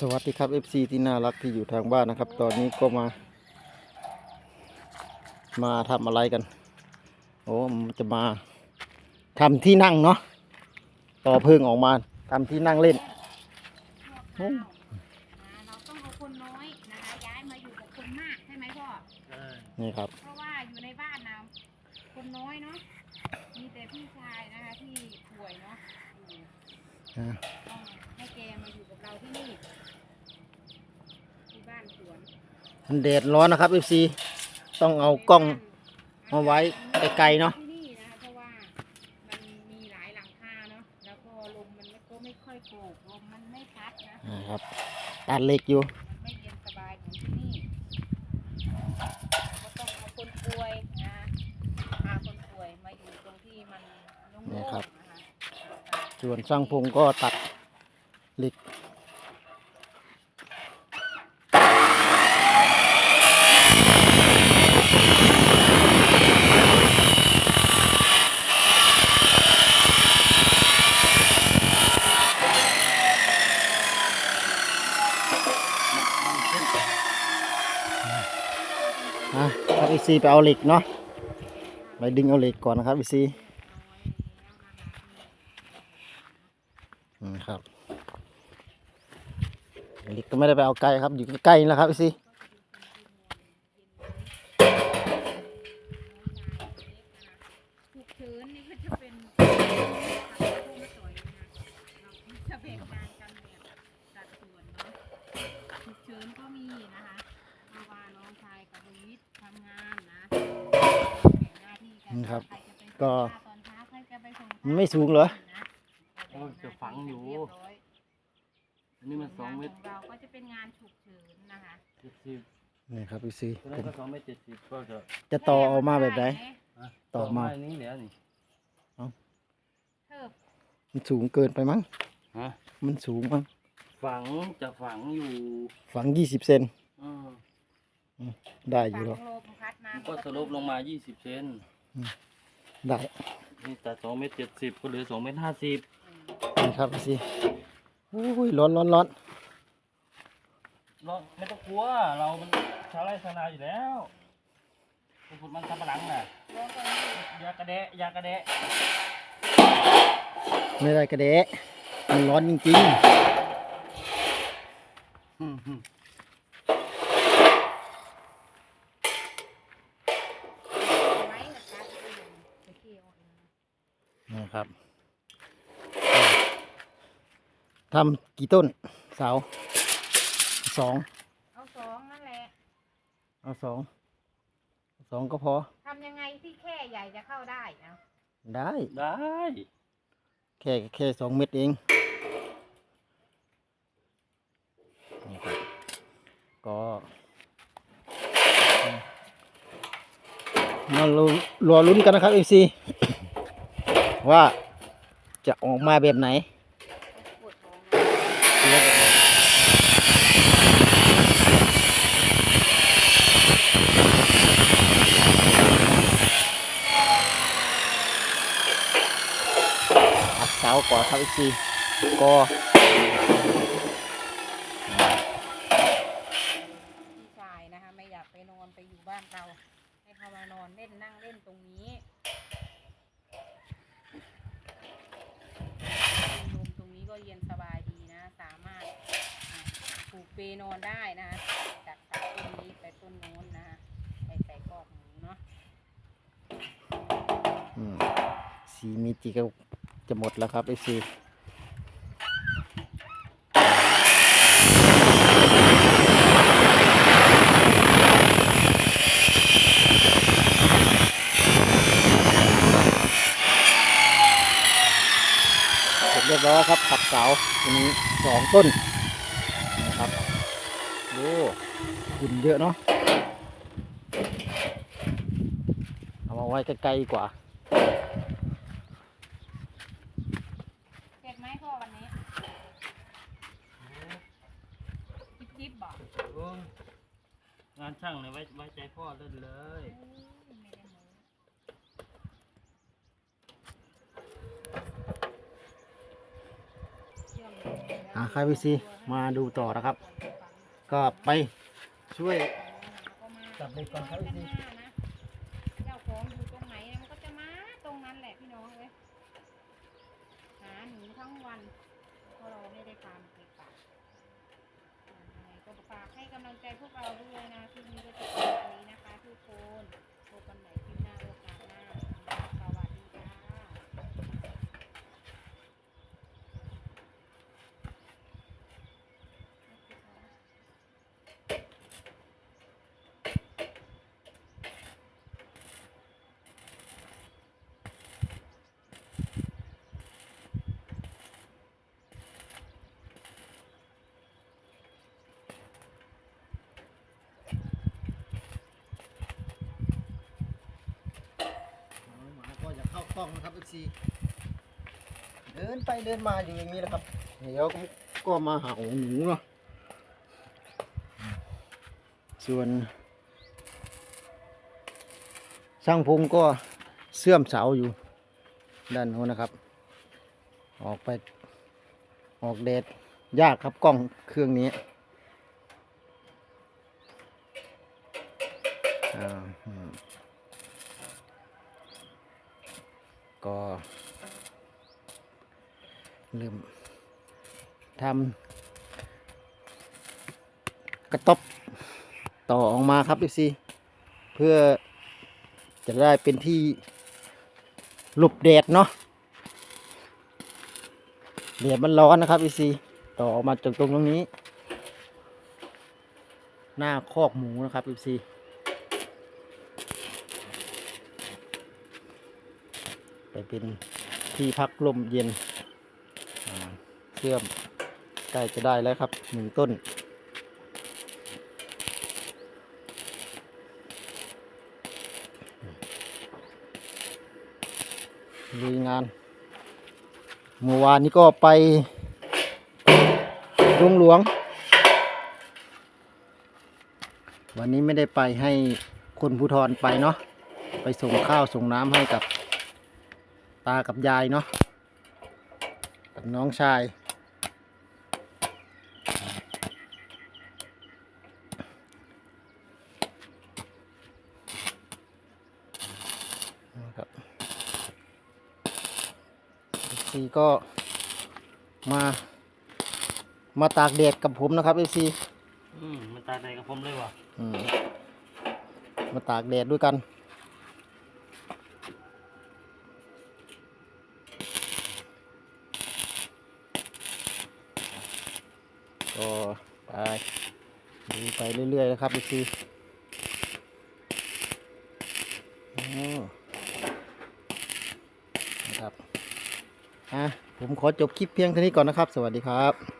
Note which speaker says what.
Speaker 1: สวัสดีครับ FC ที่น่ารักที่อยู่ทางบ้านนะครับ ตอนนี้ก็มา มาทำอะไรกัน โอ้มันจะมาทำที่นั่งเนาะต่อเพิ่งออกมาทำที่นั่งเล่นโอ้
Speaker 2: อ่าเราต้องเอาคนน้อยนะคะย้ายมาอยู่กับคนมากใช่ไหมพ่อ
Speaker 1: นี่ครับ
Speaker 2: เพราะว่าอยู่ในบ้านนะคนน้อยเนาะมีแต่พี่ชายนะคะที่ป่วยเนาะ อยู่
Speaker 1: อ่า
Speaker 2: ต้องให้แกมาอยู่กับเราที่นี่ที่บ้านสวน
Speaker 1: มันแดดร้อนนะครับ FC ต้องเอากล้องมาไว้ไกลๆเนาะ
Speaker 2: ที่นี่นะคะเพราะว่ามันมีหลายหลังคาเนาะแล้วก็ลมมันก็ไม่ค่อยโกกลมมันไม่พัดนะ
Speaker 1: นะครับตัดเหล็กอยู่
Speaker 2: มันไม่เย็นสบายเหมือนที่นี่ก็ต้องเอาคนป่วยนะพาคนป่วยมาอยู่ตรงที่มันโล่งๆนะคะ
Speaker 1: ส่วนช่างพงก็ตัดเหล็กอะครับอีซีไปเอาเหล็กเนาะไปดึงเอาเหล็กก่อนนะครับอีซีอืมครับเหล็กก็ ไม่ได้ไปเอาไกลครับ อยู่ใกล้ๆนี่แหละครับอีซี
Speaker 2: ฉุกเฉินนี่ก็จะเป็นจะแบ่งงานกันแบบสัดส่วนเนาะฉุกเฉินก็มีนะคะเพราะว่าน้องชายกับลุงนิดทำงานนะแบ่งหน้าที่กันะ
Speaker 1: ครับ
Speaker 2: ใครจะไปส่งข้าวตอนเช้าใครจะไปส่ง
Speaker 1: มันไม่สูงเหรอ
Speaker 3: โอ้ยจะฝังอยู่
Speaker 2: เรีบร้
Speaker 3: นนี้มันสองเมตร
Speaker 2: งานของเราก็จะเป็นงานฉุกเฉินนะคะ
Speaker 3: เจ็ดสิบ
Speaker 1: นี่ครับอีซี
Speaker 3: ตัวนั้นก็สองเมตรเจ็ดสิบก็จะ
Speaker 1: จะต่อออกมาแบบไหน
Speaker 3: อะ
Speaker 1: ต่อมา
Speaker 3: อันนี้เดี๋ยวนี่
Speaker 2: เทิบ
Speaker 1: มันสูงเกินไปมั้ง
Speaker 3: ฮะ
Speaker 1: มันสูงมั้ง
Speaker 3: ฝังจะฝังอยู่
Speaker 1: ฝังยี่สิบเซน
Speaker 3: เออ
Speaker 1: ได้อ
Speaker 2: ฝั
Speaker 1: ยู่
Speaker 2: ง
Speaker 1: หรอก
Speaker 2: ลมพัดมา
Speaker 3: มันก็สลบลงมายี่สิบเซน
Speaker 1: ได้
Speaker 3: นี่แต่สองเมตรเจ็ดสิบก็เหลือสองเมตรห้าสิบ
Speaker 1: นี่ครับอีซีโอ้ยร้อนร้อนร้อน
Speaker 3: เราไม่ต้องกลัว เรามันชาวไร่ชาวนาอยู่แล้วเป็นคนมันทำปะหลังน่ะ
Speaker 2: ลมตรงนี้
Speaker 3: ยากระแดะยากระแดะ
Speaker 1: ไม่ได้กระเดะมันร้อนจริง
Speaker 3: อืมอืม
Speaker 2: ไว้กับการเปลี่ยนไปเกี่ยวเองนะ
Speaker 1: ๆนะครับ ทำกี่ต้นเสาสอง
Speaker 2: เอาสองนั่นแหละ
Speaker 1: เอาสองสองก็พอ
Speaker 2: ทำยังไงที่แค่ใหญ่จะเข้าได้เอา
Speaker 1: ได้
Speaker 3: ได้
Speaker 1: แค่แค่สองเม็ดเองนี่ครับก็มารอรอลุ้นกันนะครับเอซีว่าจะออกมาแบบไหน
Speaker 2: ปวดท้องนะ
Speaker 1: อัดเสาก่อนครับเอซีก็
Speaker 2: พี่ชายนะคะไม่อยากไปนอนไปอยู่บ้านเราให้เขามานอนเล่นนั่งเล่นตรงนี้ลมตรงนี้ก็เย็นสบายดีนะ สามารถอะปลูกเปนอนได้นะคะจากจากต้นนี้ไปต้นโน้นนะคะไปใส่กอกหมูเนาะ
Speaker 1: อืมสีมีจีก็ จะหมดแล้วครับเอซีเสร็จเรียบร้อยครับขัดเสาตัวนี้สองต้นนะครับโอ้หุ่นเยอะเนาะเอามาไว้ใกล้ๆกว่า
Speaker 2: เสร็จไหมพ่อวันนี้จิบจิบบอก
Speaker 3: โอ้ย งานช่างเนี่ยไว้ไว้ใจพ่อเล่นเลย
Speaker 2: ไม่ได้โม้เชื่อมโยงแล้ว
Speaker 1: หาใครไปสิมาดูต่อนะครับ ก็ไปช่วย จับเด็กก่อนครับ
Speaker 2: กัน
Speaker 1: พี่
Speaker 2: หน้านะเจ้าของอยู่ตรงไหนมันก็จะมาตรงนั้นแหละพี่น้องเว้ยหาหนูทั้งวันเพราะเราไม่ได้ตามเก็บปา ก็ฝากให้กำลังใจพวกเราด้วยนะที่นี้ก็จะเป็นแบบนี้นะคะทุกคนพบกันใหม่คลิปหน้าโอกาสหน้าสวัสดีค่ะ
Speaker 1: หมาก็อย่าเข้ากล้องนะครับเอ ซีเดินไปเดินมาอยู่อย่างนี้แหละครับ เดี๋ยวก็มาหาหนูเนาะส่วนช่างพงก็เสื่อมเสาอยู่ ด้านโน้นนะครับ ออกไปออกเดดยากครับกล้องเครื่องนี้อ่าอืม ก็เริ่มทำกระต๊อบต่อออกมาครับอีซีเพื่อจะได้เป็นที่หลบแดดเนาะแดดมันร้อนนะครับอีซีต่อออกมาจากตรงตรงนี้ หน้าคอกหมูนะครับอีซี ไป เป็นที่พักลมเย็นเชื่อมใกล้จะได้แล้วครับหนึ่งต้น ลุยงาน เมื่อวานนี้ก็ไปดงหลวง วันนี้ไม่ได้ไปให้คนภูทรไปเนาะไปส่งข้าวส่งน้ำให้กับ ตากับยายเนาะกับน้องชาย นะครับซีก็มา มาตากแดดกับผมนะครับเอซี
Speaker 3: อืมมันตายใจกับผมเลยว่ะ
Speaker 1: มาตากแดดด้วยกัน ก็ไปดูไปเรื่อยๆนะครับดูสินะครับ อะ ผมขอจบคลิปเพียงเท่านี้ก่อนนะครับ สวัสดีครับ